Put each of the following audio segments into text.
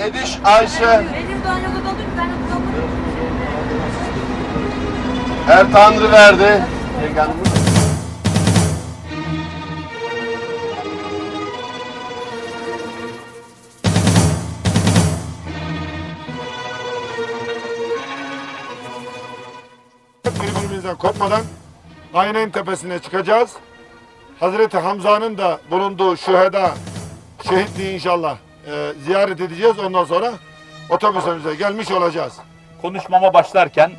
Ayşe. De doldum. Her Tanrı verdi. Peygamber. birbirimizden kopmadan Aynen tepesine çıkacağız. Hazreti Hamza'nın da bulunduğu şüheda şehitliği inşallah e, ziyaret edeceğiz. Ondan sonra otobüsümüze gelmiş olacağız. Konuşmama başlarken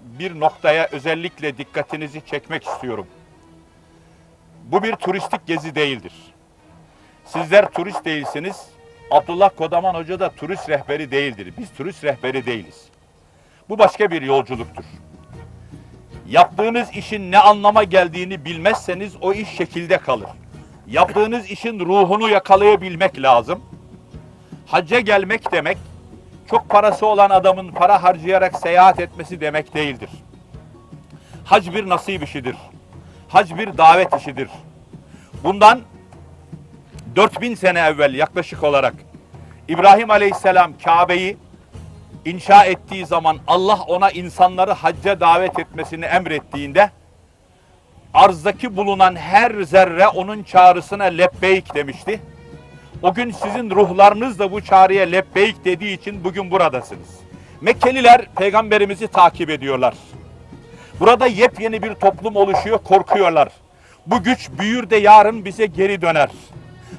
bir noktaya özellikle dikkatinizi çekmek istiyorum. Bu bir turistik gezi değildir. Sizler turist değilsiniz. Abdullah Kodaman Hoca da turist rehberi değildir. Biz turist rehberi değiliz. Bu başka bir yolculuktur. Yaptığınız işin ne anlama geldiğini bilmezseniz o iş şekilde kalır. Yaptığınız işin ruhunu yakalayabilmek lazım. Hacca gelmek demek çok parası olan adamın para harcayarak seyahat etmesi demek değildir. Hac bir nasip işidir. Hac bir davet işidir. Bundan 4000 sene evvel yaklaşık olarak İbrahim Aleyhisselam Kabe'yi inşa ettiği zaman Allah ona insanları hacca davet etmesini emrettiğinde arzdaki bulunan her zerre onun çağrısına lebbeyk demişti. O gün sizin ruhlarınız da bu çağrıya lebbeyk dediği için bugün buradasınız. Mekkeliler peygamberimizi takip ediyorlar. Burada yepyeni bir toplum oluşuyor, korkuyorlar. Bu güç büyür de yarın bize geri döner.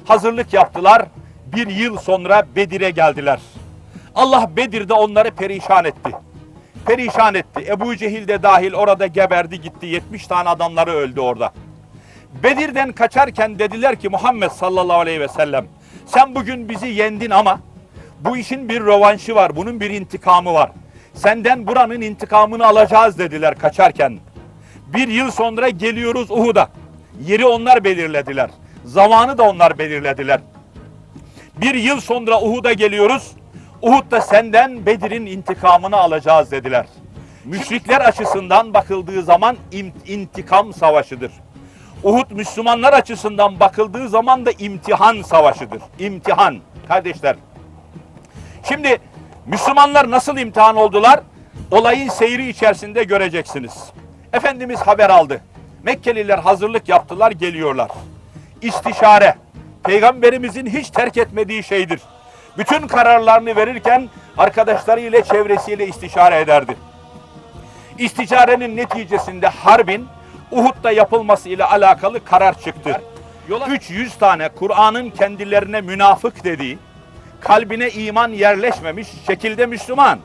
Hazırlık yaptılar. Bir yıl sonra Bedir'e geldiler. Allah Bedir'de onları perişan etti. Perişan etti. Ebu Cehil de dahil orada geberdi gitti. 70 tane adamları öldü orada. Bedir'den kaçarken dediler ki Muhammed sallallahu aleyhi ve sellem sen bugün bizi yendin ama bu işin bir rövanşı var. Bunun bir intikamı var. Senden buranın intikamını alacağız dediler kaçarken. Bir yıl sonra geliyoruz Uhud'a. Yeri onlar belirlediler. Zamanı da onlar belirlediler. Bir yıl sonra Uhud'a geliyoruz. Uhud'da senden Bedir'in intikamını alacağız dediler. Müşrikler açısından bakıldığı zaman intikam savaşıdır. Uhud Müslümanlar açısından bakıldığı zaman da imtihan savaşıdır. İmtihan kardeşler. Şimdi Müslümanlar nasıl imtihan oldular? Olayın seyri içerisinde göreceksiniz. Efendimiz haber aldı. Mekkeliler hazırlık yaptılar, geliyorlar. İstişare, peygamberimizin hiç terk etmediği şeydir. Bütün kararlarını verirken arkadaşlarıyla, çevresiyle istişare ederdi. İsticarenin neticesinde harbin Uhud'da yapılması ile alakalı karar çıktı. 300 tane Kur'an'ın kendilerine münafık dediği, kalbine iman yerleşmemiş şekilde Müslüman.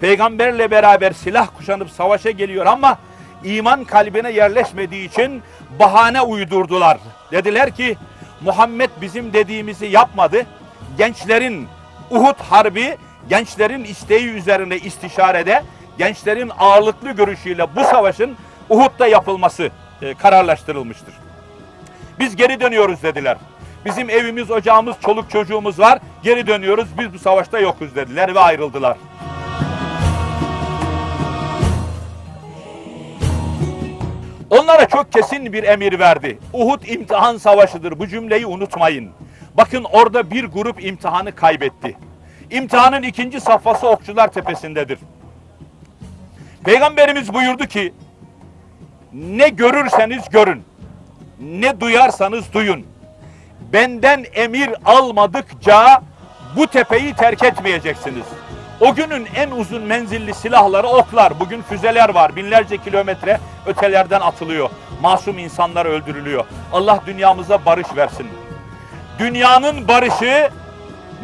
Peygamberle beraber silah kuşanıp savaşa geliyor ama iman kalbine yerleşmediği için bahane uydurdular. Dediler ki Muhammed bizim dediğimizi yapmadı. Gençlerin Uhud Harbi gençlerin isteği üzerine istişarede gençlerin ağırlıklı görüşüyle bu savaşın Uhud'da yapılması e, kararlaştırılmıştır. Biz geri dönüyoruz dediler. Bizim evimiz, ocağımız, çoluk çocuğumuz var. Geri dönüyoruz. Biz bu savaşta yokuz dediler ve ayrıldılar. Onlara çok kesin bir emir verdi. Uhud imtihan savaşıdır. Bu cümleyi unutmayın. Bakın orada bir grup imtihanı kaybetti. İmtihanın ikinci safhası Okçular Tepesi'ndedir. Peygamberimiz buyurdu ki ne görürseniz görün, ne duyarsanız duyun. Benden emir almadıkça bu tepeyi terk etmeyeceksiniz. O günün en uzun menzilli silahları oklar. Bugün füzeler var. Binlerce kilometre ötelerden atılıyor. Masum insanlar öldürülüyor. Allah dünyamıza barış versin. Dünyanın barışı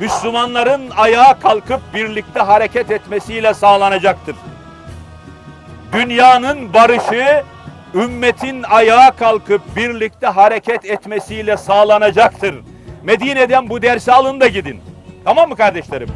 Müslümanların ayağa kalkıp birlikte hareket etmesiyle sağlanacaktır. Dünyanın barışı ümmetin ayağa kalkıp birlikte hareket etmesiyle sağlanacaktır. Medine'den bu dersi alın da gidin. Tamam mı kardeşlerim?